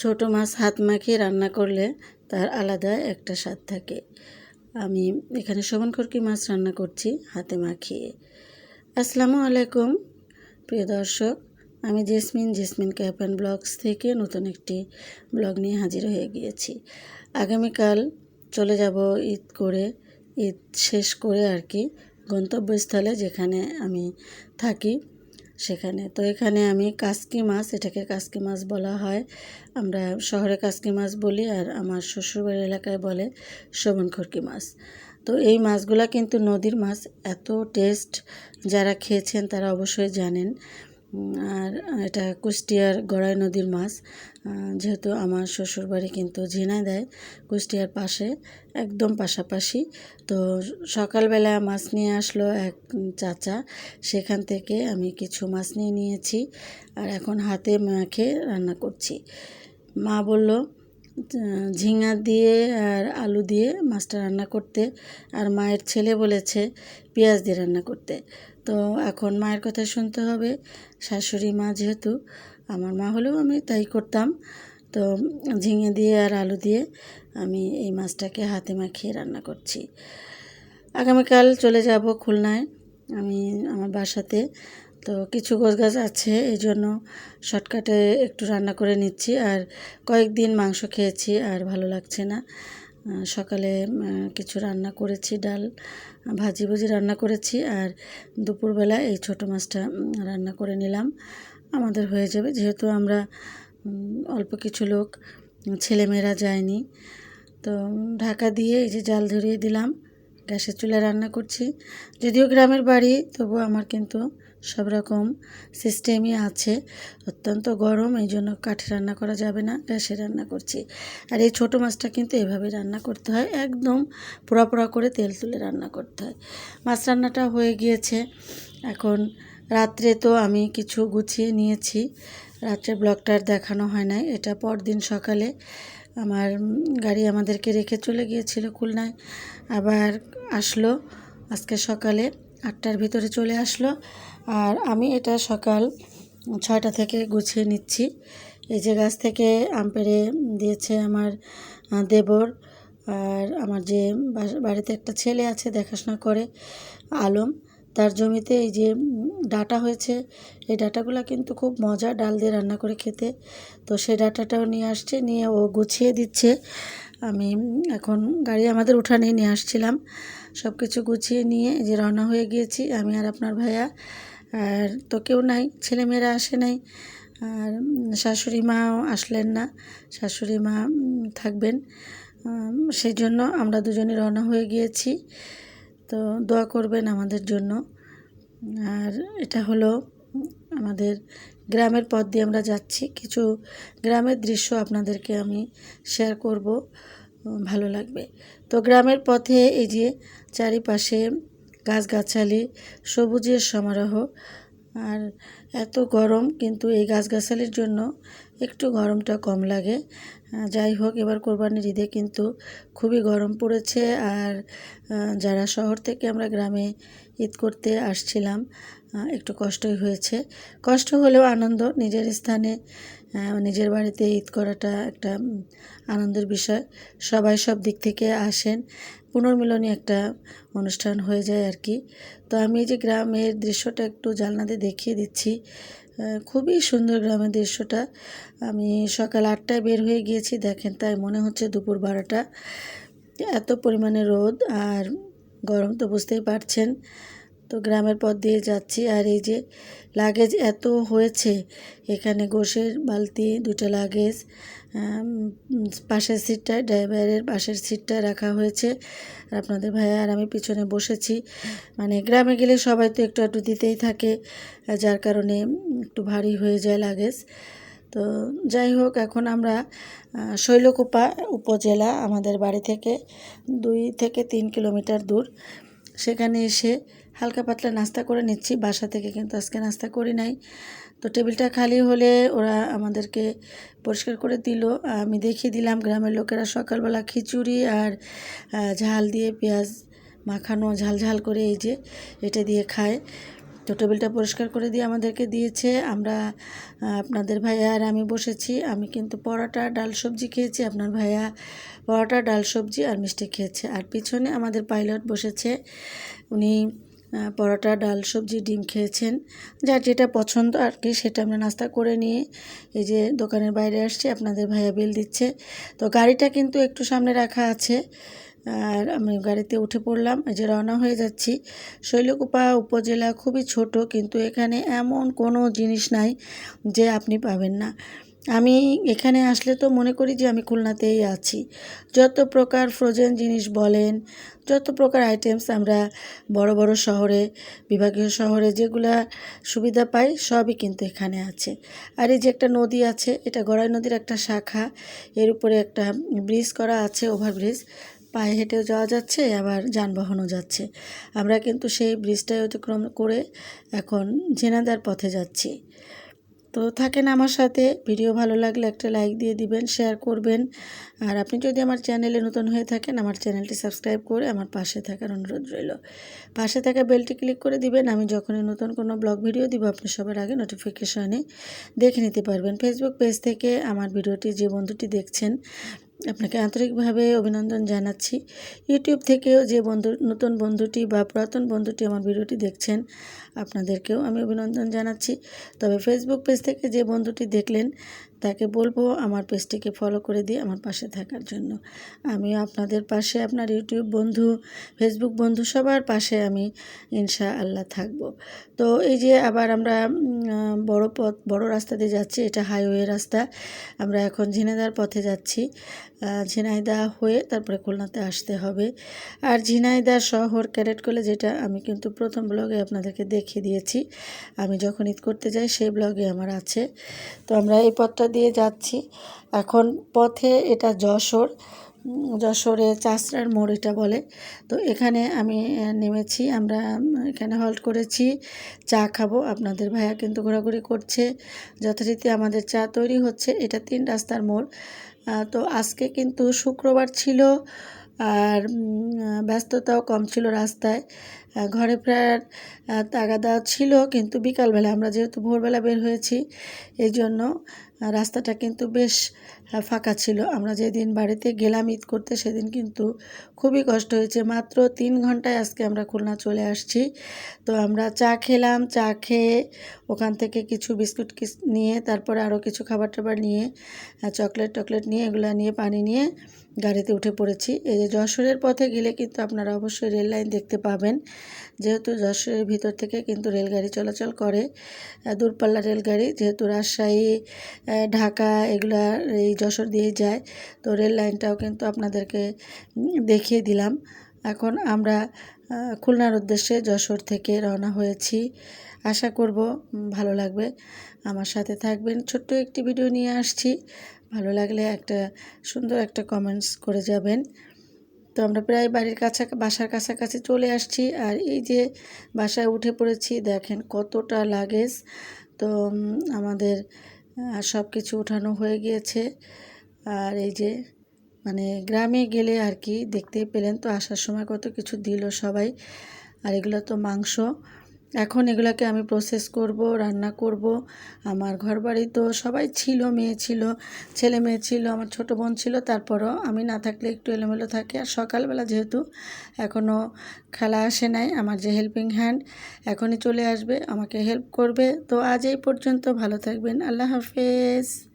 ছোট মাছ হাত মাখিয়ে রান্না করলে তার আলাদা একটা স্বাদ থাকে। আমি এখানে শোভনকরকি মাছ রান্না করছি হাতে মাখিয়ে। আসসালামু আলাইকুম। প্রিয় দর্শক, আমি Jesmin Jesmin cap and blogs থেকে নতুন একটি ব্লগ নিয়ে হাজির হয়ে গিয়েছি। আগামীকাল চলে যাব ঈদ করে, ঈদ শেষ করে আর কি গন্তব্যস্থলে যেখানে আমি থাকি। সেখানে। তো এখানে আমি কাসকি মাছ, এটাকে কাসকি মাছ বলা হয়। আমরা শহরে কাসকি মাছ বলি আর আমার শ্বশুরবাড়ির এলাকায় বলে শোভনখরকি মাছ। তো এই মাছগুলা কিন্তু নদীর মাছ। এত টেস্ট যারা খেয়েছেন তারা অবশ্যই জানেন। আর এটা কুষ্টিয়ার গড়াই নদীর মাছ যেহেতু আমার শ্বশুরবাড়ি কিন্তু ঝিনাইদহ, কুষ্টিয়ার পাশে, একদম পাশাপাশি। তো সকালবেলা মাছ নিয়ে আসলো এক চাচা, সেখান থেকে আমি কিছু মাছ নিয়ে নিয়েছি আর এখন হাতে মাখে রান্না করছি। মা বলল ঝিঙা দিয়ে আর আলু দিয়ে মাছটা রান্না করতে আর মায়ের ছেলে বলেছে পেঁয়াজ দিয়ে রান্না করতে। তো এখন মায়ের কথা শুনতে হবে। শাশুড়ি মা যেহেতু, আমার মা হলেও আমি তাই করতাম। তো ঝিঙে দিয়ে আর আলু দিয়ে আমি এই মাছটাকে হাতে মাখিয়ে রান্না করছি। আগামীকাল চলে যাব খুলনায়। আমি আমার বাসাতে তো কিছু গোছ গাছ আছে এই জন্য শর্টকাটে একটু রান্না করে নিচ্ছি আর কয়েকদিন মাংস খেয়েছি আর ভালো লাগছে না। সকালে কিছু রান্না করেছি, ডাল, ভাজি ভুজি রান্না করেছি আর দুপুরবেলা এই ছোটো মাছটা রান্না করে নিলাম। আমাদের হয়ে যাবে, যেহেতু আমরা অল্প কিছু লোক, ছেলেমেয়েরা যায়নি। তো, ঢাকা দিয়ে এই যে জাল ধরিয়ে দিলাম, গ্যাসের চুলায় রান্না করছি। যদিও গ্রামের বাড়ি তবু আমার কিন্তু সব রকম সিস্টেমই আছে। অত্যন্ত গরম, এই জন্য কাঠে রান্না করা যাবে না, গ্যাসে রান্না করছি। আর এই ছোটো মাছটা কিন্তু এভাবে রান্না করতে হয়, একদম পোড়া পোড়া করে তেল তুলে রান্না করতে হয়। মাছ রান্নাটা হয়ে গিয়েছে। এখন রাত্রে তো আমি কিছু গুছিয়ে নিয়েছি। রাত্রে ব্লগটা আর দেখানো হয় নাই। এটা পরদিন সকালে আমার গাড়ি আমাদেরকে রেখে চলে গিয়েছিল খুলনায়। আবার আসলো, আজকে সকালে আটটার ভিতরে চলে আসলো। আর আমি এটা সকাল ছয়টা থেকে গুছিয়ে নিচ্ছি। এই যে গাছ থেকে আম পেড়ে দিয়েছে আমার দেবর আর আমার যে বাড়িতে একটা ছেলে আছে, দেখাশোনা করে, আলম। তার জমিতে এই যে ডাটা হয়েছে, এই ডাটাগুলো কিন্তু খুব মজা ডাল দিয়ে রান্না করে খেতে। তো সেই ডাটাটাও নিয়ে আসছে, নিয়ে ও গুছিয়ে দিচ্ছে। আমি এখন গাড়ি আমাদের উঠানেই নিয়ে আসছিলাম। সব কিছু গুছিয়ে নিয়ে যে রওনা হয়ে গিয়েছি। আমি আর আপনার ভাইয়া আর তো কেউ নাই, ছেলেমেয়েরা আসে নাই, আর শাশুড়ি মাও আসলেন না, শাশুড়ি মা থাকবেন। সেই জন্য আমরা দুজনে রওনা হয়ে গিয়েছি। তো দোয়া করবেন আমাদের জন্য। আর এটা হলো আমাদের গ্রামের পথ দিয়ে আমরা যাচ্ছি। কিছু গ্রামের দৃশ্য আপনাদেরকে আমি শেয়ার করব, ভালো লাগবে। তো গ্রামের পথে এই যে চারিপাশে গাছগাছালি, সবুজের সমারোহ। আর এত গরম, কিন্তু এই গাছগাছালির জন্য একটু গরমটা কম লাগে। যাই হোক, এবার কোরবানির ঈদে কিন্তু খুবই গরম পড়েছে। আর যারা শহর থেকে আমরা গ্রামে ঈদ করতে আসছিলাম একটু কষ্টই হয়েছে। কষ্ট হলেও আনন্দ, নিজের স্থানে নিজের বাড়িতে ঈদ করাটা একটা আনন্দের বিষয়। সবাই সব দিক থেকে আসেন, পুনর্মিলনী একটা অনুষ্ঠান হয়ে যায় আর কি। তো আমি এই যে গ্রামের দৃশ্যটা একটু জানলা দিয়ে দেখিয়ে দিচ্ছি খুবই সুন্দর গ্রামের দৃশ্যটা। আমি সকাল আটটায় বের হয়ে গিয়েছি, দেখেন তাই মনে হচ্ছে দুপুর বারোটা। এত পরিমাণে রোদ আর গরম তো বুঝতেই পারছেন। তো গ্রামের পথ দিয়ে যাচ্ছি আর এই যে লাগেজ এত হয়েছে, এখানে গোশের বালতি দুটো লাগেজ পাশের সিটটায় ড্রাইভারের পাশের সিটটা রাখা হয়েছে। আর আপনাদের ভাইয়া আর আমি পিছনে বসেছি। মানে গ্রামে গেলে সবাই তো একটু একটু দিতেই থাকে, যার কারণে একটু ভারী হয়ে যায় লাগেজ তো যাই হোক, এখন আমরা শৈলকুপা উপজেলা আমাদের বাড়ি থেকে দুই থেকে তিন কিলোমিটার দূর। সেখানে এসে হালকা পাতলা নাস্তা করে নিচ্ছি। বাসা থেকে কিন্তু আজকে নাস্তা করি নাই। তো টেবিলটা খালি হলে ওরা আমাদেরকে পরিষ্কার করে দিল। আমি দেখিয়ে দিলাম গ্রামের লোকেরা সকালবেলা খিচুড়ি আর ঝাল দিয়ে পেঁয়াজ মাখানো, ঝাল ঝাল করে এই যে এটা দিয়ে খায়। তো টেবিলটা পরিষ্কার করে দিয়ে আমাদেরকে দিয়েছে। আমরা আপনাদের ভাইয়া আর আমি বসেছি। আমি কিন্তু পরোটা, ডাল সবজি খেয়েছি, আপনার ভাইয়া পরোটা, ডাল সবজি আর মিষ্টি খেয়েছে। আর পিছনে আমাদের পাইলট বসেছে। উনি পরোটা, ডাল সবজি, ডিম খেয়েছেন। যার যেটা পছন্দ আর কি, সেটা আমরা নাস্তা করে নিয়ে এই যে দোকানের বাইরে আসছি। আপনাদের ভাইয়া বিল দিচ্ছে। তো গাড়িটা কিন্তু একটু সামনে রাখা আছে। আর আমি গাড়িতে উঠে পড়লাম যে রওনা হয়ে যাচ্ছি। শৈলকুপা উপজেলা খুবই ছোট, কিন্তু এখানে এমন কোনো জিনিস নাই যে আপনি পাবেন না। আমি এখানে আসলে তো মনে করি যে আমি খুলনাতেই আছি। যত প্রকার ফ্রোজেন জিনিস বলেন, যত প্রকার আইটেমস আমরা বড় বড় শহরে, বিভাগীয় শহরে যেগুলা সুবিধা পাই, সবই কিন্তু এখানে আছে। আর এই যে একটা নদী আছে, এটা গড়াই নদীর একটা শাখা, এর উপরে একটা ব্রিজ করা আছে ওভারব্রিজ পায়ে হেঁটেও যাওয়া যাচ্ছে, আবার যানবাহনও যাচ্ছে। আমরা কিন্তু সেই ব্রিজটাই অতিক্রম করে এখন জেনাদার পথে যাচ্ছি। তো থাকেন আমার সাথে, ভিডিও ভালো লাগলে একটা লাইক দিয়ে দিবেন, শেয়ার করবেন। আর আপনি যদি আমার চ্যানেলে নতুন হয়ে থাকেন, আমার চ্যানেলটি সাবস্ক্রাইব করে আমার পাশে থাকার অনুরোধ রইল। পাশে থাকা বেলটি ক্লিক করে দিবেন, আমি যখনই নতুন কোনো ব্লগ ভিডিও দিব, আপনি সবার আগে নোটিফিকেশনে দেখে নিতে পারবেন। ফেসবুক পেজ থেকে আমার ভিডিওটি যে বন্ধুটি দেখছেন আপনাকে আন্তরিকভাবে অভিনন্দন জানাচ্ছি। ইউটিউব থেকেও যে বন্ধু, নতুন বন্ধুটি বা পুরাতন বন্ধুটি আমার ভিডিওটি দেখছেন, আপনাদেরকেও আমি অভিনন্দন জানাচ্ছি। তবে ফেসবুক পেজ থেকে যে বন্ধুটি দেখলেন তাকে বলব আমার পেজটিকে ফলো করে দিয়ে আমার পাশে থাকার জন্য। আমি আপনাদের পাশে, আপনার ইউটিউব বন্ধু ফেসবুক বন্ধু সবার পাশে আমি ইনশা আল্লাহ থাকব। তো এই যে আবার আমরা বড় পথ, বড় রাস্তা দিয়ে যাচ্ছি, এটা হাইওয়ে রাস্তা। আমরা এখন ঝিনাইদার পথে যাচ্ছি। ঝিনাইদা হয়ে তারপরে খুলনাতে আসতে হবে। আর ঝিনাইদা শহর ক্যাডেট কলেজ, যেটা আমি কিন্তু প্রথম ব্লগে আপনাদেরকে দেখিয়ে দিয়েছি। আমি যখন ঈদ করতে যাই, সেই ব্লগে আমার আছে। তো আমরা এই পথটা দিয়ে যাচ্ছি। এখন পথে এটা যশোর যশোরে চাষড়ার মোড় এটা বলে। তো এখানে আমি নেমেছি, আমরা এখানে হল্ট করেছি। চা খাব, আপনাদের ভাইয়া কিন্তু ঘোরাঘুরি করছে। যথারীতি আমাদের চা তৈরি হচ্ছে, এটা তিন রাস্তার মোড়। তো আজকে কিন্তু শুক্রবার ছিল, আর ব্যস্ততাও কম ছিল রাস্তায়। ঘরে ফেরার তাগাদা ছিল, কিন্তু বিকালবেলা আমরা যেহেতু ভোরবেলা বের হয়েছি এই জন্য রাস্তাটা কিন্তু বেশ ফাঁকা ছিল। আমরা যেদিন বাড়িতে গেলাম ঈদ করতে, সেদিন কিন্তু খুবই কষ্ট হয়েছে। মাত্র তিন ঘন্টায় আজকে আমরা খুলনা চলে আসছি। তো আমরা চা খেলাম, চা খেয়ে ওখান থেকে কিছু বিস্কুট নিয়ে, তারপরে আরও কিছু খাবার টাবার নিয়ে চকলেট টকলেট নিয়ে, এগুলো নিয়ে, পানি নিয়ে গাড়িতে উঠে পড়েছি। এই যে যশোরের পথে গেলে কিন্তু আপনারা অবশ্যই রেল লাইন দেখতে পাবেন। যেহেতু যশোরের ভিতর থেকে কিন্তু রেলগাড়ি চলাচল করে দূরপাল্লা রেলগাড়ি, যেহেতু রাজশাহী ঢাকা এগুলা এই যশোর দিয়ে যায়, তো রেল লাইনটাও কিন্তু আপনাদেরকে দেখিয়ে দিলাম। এখন আমরা খুলনার উদ্দেশ্যে যশোর থেকে রওনা হয়েছি। আশা করব ভালো লাগবে। আমার সাথে থাকবেন। ছোট্ট একটি ভিডিও নিয়ে আসছি। ভালো লাগলে একটা সুন্দর একটা কমেন্টস করে যাবেন। তো আমরা প্রায় বাড়ির কাছা, বাসার কাছাকাছি চলে আসছি। আর এই যে বাসায় উঠে পড়েছি, দেখেন কতটা লাগেজ তো আমাদের সব কিছু উঠানো হয়ে গিয়েছে। আর এই যে মানে গ্রামে গেলে আর কি দেখতেই পেলেন তো আসার সময় কত কিছু দিল সবাই। আর এগুলো তো মাংস। এখন এগুলোকে আমি প্রসেস করব, রান্না করব। আমার ঘরবাড়ি তো সবাই ছিল, মেয়ে ছিল, ছেলে মেয়ে ছিল, আমার ছোট বোন ছিল, তারপরও আমি না থাকলে একটু এলোমেলো থাকে। আর সকালবেলা যেহেতু এখনও খেলা আসে নাই, আমার যে হেল্পিং হ্যান্ড এখনই চলে আসবে, আমাকে হেল্প করবে। তো আজ এই পর্যন্ত ভালো থাকবেন, আল্লাহ হাফেজ।